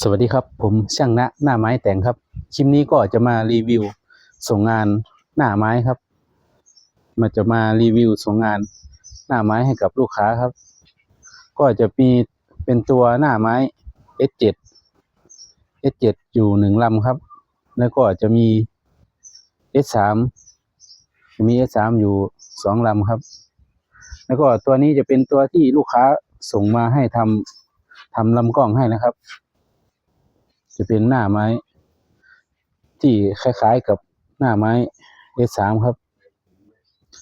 สวัสดีครับ ผมช่างณหน้าไม้แต่งครับ คลิปนี้ก็จะมารีวิวส่งงานหน้าไม้ครับมาจะมารีวิวส่งงานหน้าไม้ให้กับลูกค้าครับ ก็จะมีเป็นตัวหน้าไม้ S7 S7 อยู่หนึ่งลำครับ แล้วก็จะมี S3 มี S3 อยู่สองลำครับ แล้วก็ตัวนี้จะเป็นตัวที่ลูกค้าส่งมาให้ทำทำลำกล้องให้นะครับ จะเป็นหน้าไม้ ที่คล้ายๆกับหน้าไม้ S3 ครับ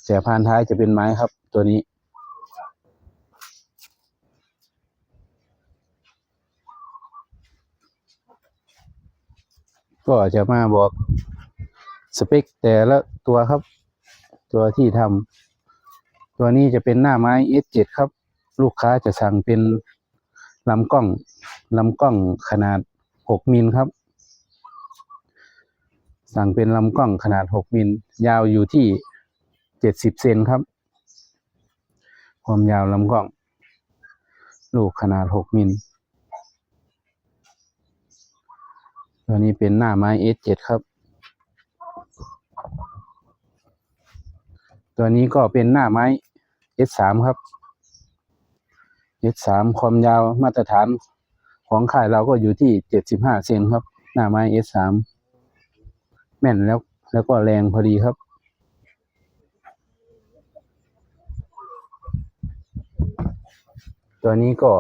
แต่พานท้ายจะเป็นไม้ครับ ตัวนี้ ก็จะมาบอกสเปคแต่ละตัวครับ ตัวที่ทำตัวนี้จะเป็นหน้าไม้ S7 ครับ ลูกค้าจะสั่งเป็นลำกล้องลำกล้องขนาด 6มิลครับ สั่งเป็นลำกล้องขนาด 6มิลยาวอยู่ที่ 70 เซนครับ ความยาวลำกล้อง ลูกขนาด 6มิลตัวนี้เป็นหน้าไม้ S7 ครับ ตัวนี้ก็เป็นหน้าไม้ S3 ครับ S3 ความยาวมาตรฐาน ของค่ายเราก็อยู่ที่75เซนครับ หน้าไม้ S3 แม่นแล้วแล้วก็แรงพอดีครับ ตัวนี้ก็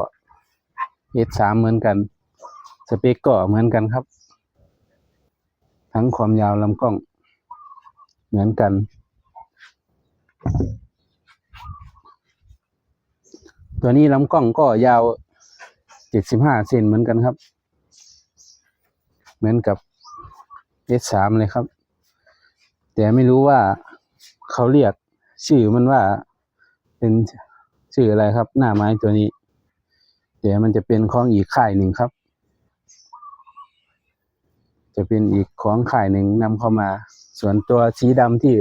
S3 เหมือนกัน สเปคก็เหมือนกันครับ ทั้งความยาวลำกล้อง เหมือนกันตัวนี้ลำกล้องก็ยาว 75เซนเหมือนกันครับ เหมือนกับ S3 เลยครับ แต่ไม่รู้ว่าเขาเรียกชื่อมันว่าเป็นชื่ออะไรครับ หน้าไม้ตัวนี้ เดี๋ยวมันจะเป็นของอีกค่ายหนึ่งครับ จะเป็นอีกของค่ายหนึ่งนำเข้ามา ส่วนตัวสีดำที่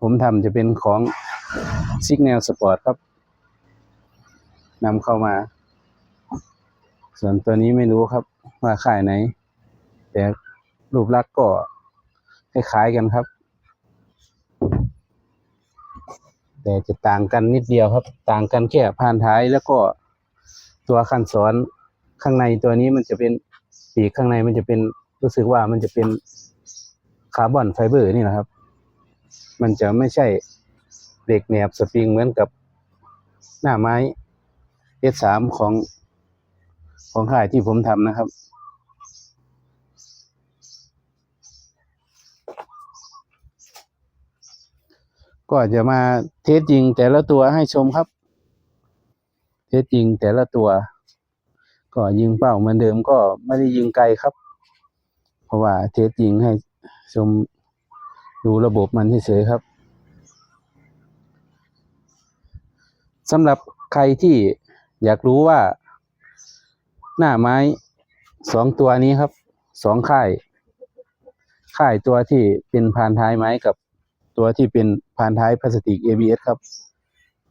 ผมทำจะเป็นของ Signal Sport ครับนำเข้ามา ส่วนตัวนี้ไม่รู้ครับ ว่าค่ายไหน แต่รูปลักษณ์ก็คล้ายๆกันครับ แต่จะต่างกันนิดเดียวครับ ต่างกันแค่พานท้ายแล้วก็ตัวคันสอนข้างในตัวนี้มันจะเป็นปีกข้างในมันจะเป็นรู้สึกว่ามันจะเป็นคาร์บอนไฟเบอร์นี่นะครับ มันจะไม่ใช่เหล็กแหนบสปริงเหมือนกับหน้าไม้ S3 ของ ของค่ายที่ผมทำนะครับ ก็จะมาเทสจริงแต่ละตัวให้ชมครับ เทสจริงแต่ละตัว ก็ยิงเป้าเหมือนเดิมก็ไม่ได้ยิงไกลครับ เพราะว่าเทสจริงให้ชมดูระบบมันเฉยๆครับสำหรับใครที่อยากรู้ว่า หน้าไม้สองตัวนี้ครับสองค่าย ค่ายตัวที่เป็นพานท้ายไม้กับตัวที่เป็นพานท้ายพลาสติก ABS ครับ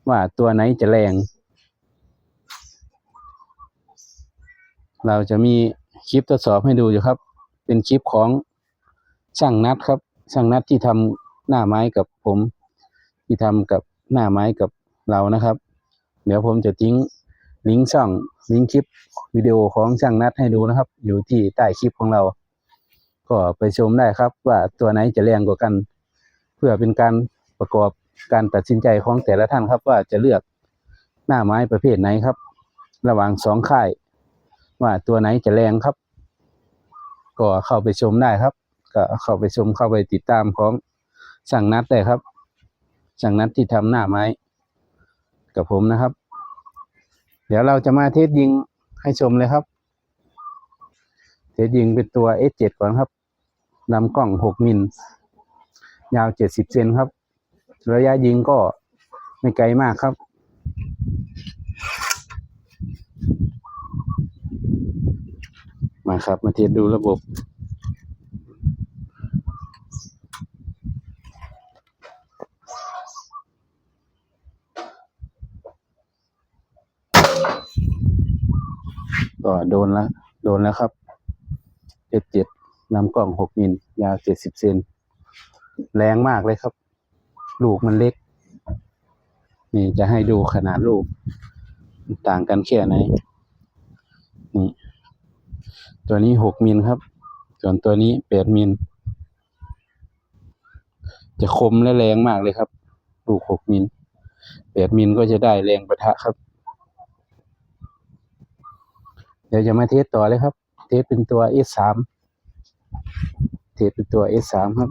ว่าตัวไหนจะแรง เราจะมีคลิปทดสอบให้ดูอยู่ครับ เป็นคลิปของช่างนัดครับ ช่างนัดที่ทำหน้าไม้กับผม ที่ทำกับหน้าไม้กับเรานะครับ เดี๋ยวผมจะทิ้ง ลิงก์ช่องลิงก์คลิปวิดีโอของช่างนัดให้ดูนะครับ อยู่ที่ใต้คลิปของเรา ก็ไปชมได้ครับ ว่าตัวไหนจะแรงกว่ากัน เพื่อเป็นการประกอบการตัดสินใจของแต่ละท่านครับ ว่าจะเลือกหน้าไม้ประเภทไหนครับ ระหว่างสองค่าย ว่าตัวไหนจะแรงครับ ก็เข้าไปชมได้ครับ ก็เข้าไปชมเข้าไปติดตามของช่างนัดได้ครับช่างนัดที่ทำหน้าไม้ กับผมนะครับ เดี๋ยวเราจะมาเทสยิงให้ชมเลยครับ เทสยิงเป็นตัว S7 ก่อนครับลำกล้อง 6 มิล ยาว 70 เซนครับ ระยะยิงก็ไม่ไกลมากครับ มาครับ มาเทสดูระบบ ก็โดนแล้วโดนแล้วครับเจ็ดเจ็ดลำกล้องหกมิลยาวเจ็ดสิบเซนแรงมากเลยครับ ลูกมันเล็ก นี่จะให้ดูขนาดลูก ต่างกันแค่ไหนนี่ตัวนี้หกมิลครับ ส่วนตัวนี้แปดมิลจะคมและแรงมากเลยครับ ลูกหกมิลแปดมิลก็จะได้แรงประทะครับ เดี๋ยวจะมาเทสต่อเลยครับ เทสเป็นตัว S3 เทสเป็นตัว S3 ครับ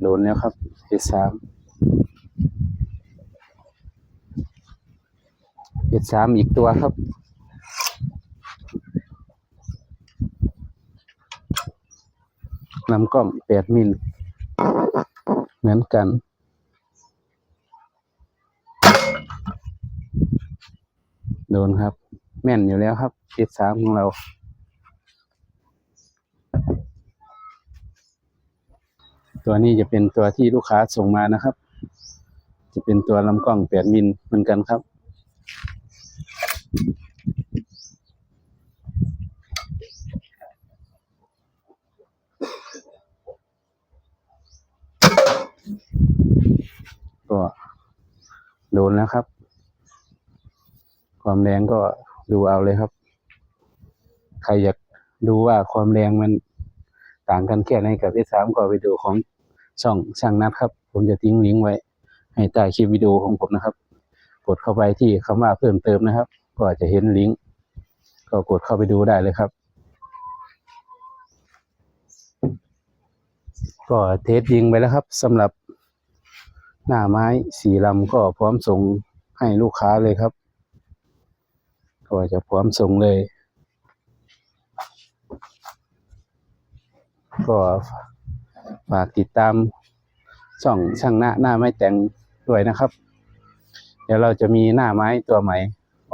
โดนแล้วครับ S3 S3 อีกตัวครับ ลำกล้องแปดมิล เหมือนกัน โดนครับ แม่นอยู่แล้วครับ S3 ของเรา ตัวนี้จะเป็นตัวที่ลูกค้าส่งมานะครับ จะเป็นตัวลำกล้องแปดมิลเหมือนกันครับ ก็โดนแล้วครับ ความแรงก็ดูเอาเลยครับ ใครอยากดูว่าความแรงมันต่างกันแค่ไหนกับ S3 ก็ไปดูของช่องช่างนัดครับ ผมจะทิ้งลิงก์ไว้ ให้ใต้คลิปวิดีโอของผมนะครับ กดเข้าไปที่คำว่าเพิ่มเติมนะครับ ก็จะเห็นลิงก์ก็กดเข้าไปดูได้เลยครับ ก็เทสยิงไปแล้วครับสำหรับ หน้าไม้สีลำก็พร้อมส่งให้ลูกค้าเลยครับ ก็จะพร้อมส่งเลย ก็ฝากติดตามช่องช่างหน้าหน้าไม้แต่งด้วยนะครับ เดี๋ยวเราจะมีหน้าไม้ตัวใหม่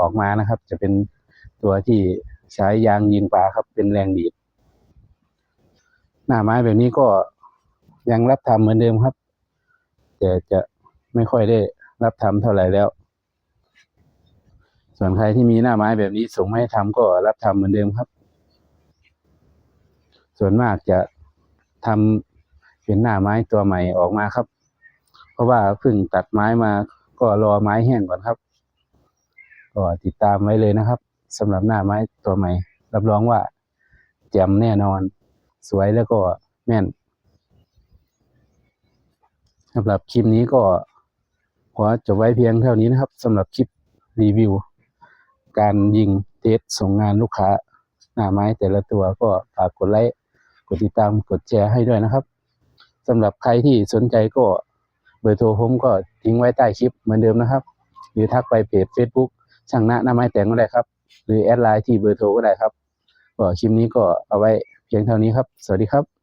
ออกมานะครับ จะเป็นตัวที่ใช้ยางยิงปลาครับ เป็นแรงดีด หน้าไม้แบบนี้ก็ยังรับทำเหมือนเดิมครับ แต่จะไม่ค่อยได้รับทำเท่าไหร่แล้ว ส่วนใครที่มีหน้าไม้แบบนี้ส่งให้ทำก็รับทำเหมือนเดิมครับ ส่วนมากจะทำเป็นหน้าไม้ตัวใหม่ออกมาครับ เพราะว่าเพิ่งตัดไม้มาก็รอไม้แห้งก่อนครับ ก็ติดตามไว้เลยนะครับสำหรับหน้าไม้ตัวใหม่ รับรองว่าแจ่มแน่นอน สวยแล้วก็แม่น สำหรับคลิปนี้ก็ขอจบไว้เพียงเท่านี้นะครับสำหรับคลิปรีวิว การยิงเทสส่งงานลูกค้าหน้าไม้แต่ละตัวก็ฝากกดไลค์กดติดตามกดแชร์ให้ด้วยนะครับสำหรับใครที่สนใจก็เบอร์โทรผมก็ทิ้งไว้ใต้คลิปเหมือนเดิมนะครับ หรือทักไปเพจ Facebook ช่างหน้าหน้าไม้แต่งก็ได้ครับ หรือแอดไลน์ที่เบอร์โทรก็ได้ครับก็คลิปนี้ก็เอาไว้เพียงเท่านี้ครับ สวัสดีครับ